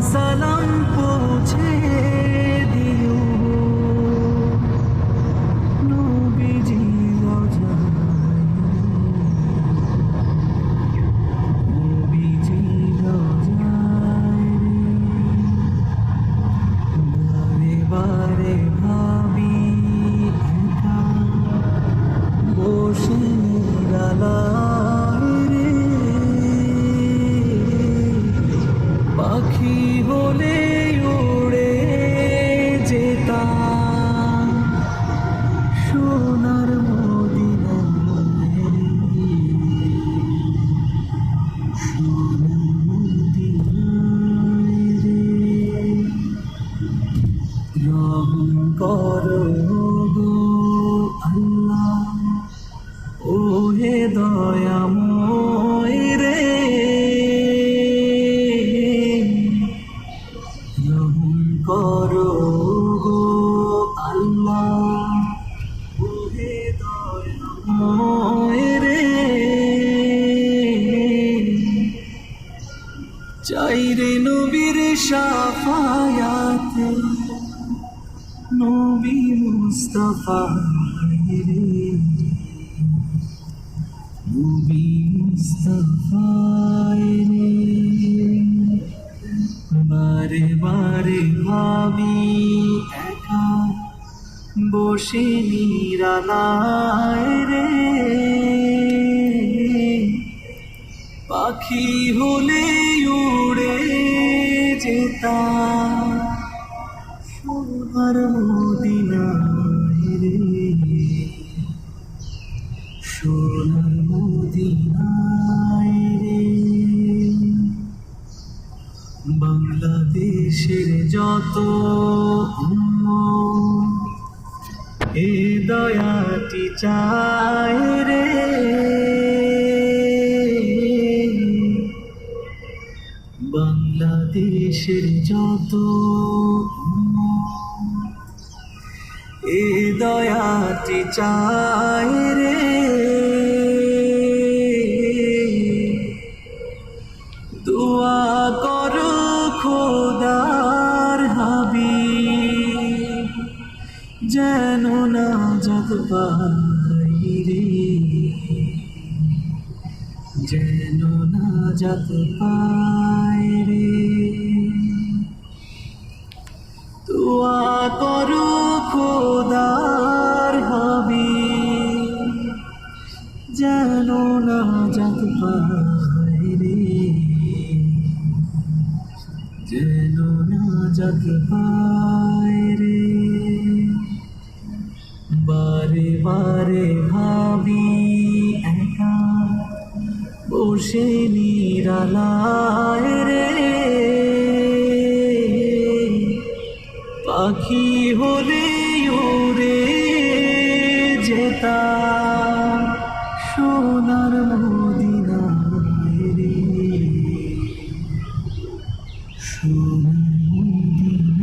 萨朗波吉 গো আল্লাহ। ও হে দয়াময় রে। রহম করো গো আল্লাহ। ও হে দয়াময় রে নবীর সাফায়াতে নবী মুস্তফা রে নবী মুস্তফা রে বারে বারে ভাবি একা বসে নিরালায় রে। পাখি হলে উড়ে যেতাম। সোনার মদিনায় রে সোনার মদিনায় রে। বাংলাদেশের যত এ দয়াটি চায় রে। বাংলাদেশের যত এ দয়াটি চায় রে। দোয়া করো খোদার হাবি যেন না যত রে। যেন না যত পাই রে। দোয়া করো পাই রে যেন না যত রে বারে বারে ভাবি একা বসে নিরালায় রে পাখি হলে রে সোনার মদিনায়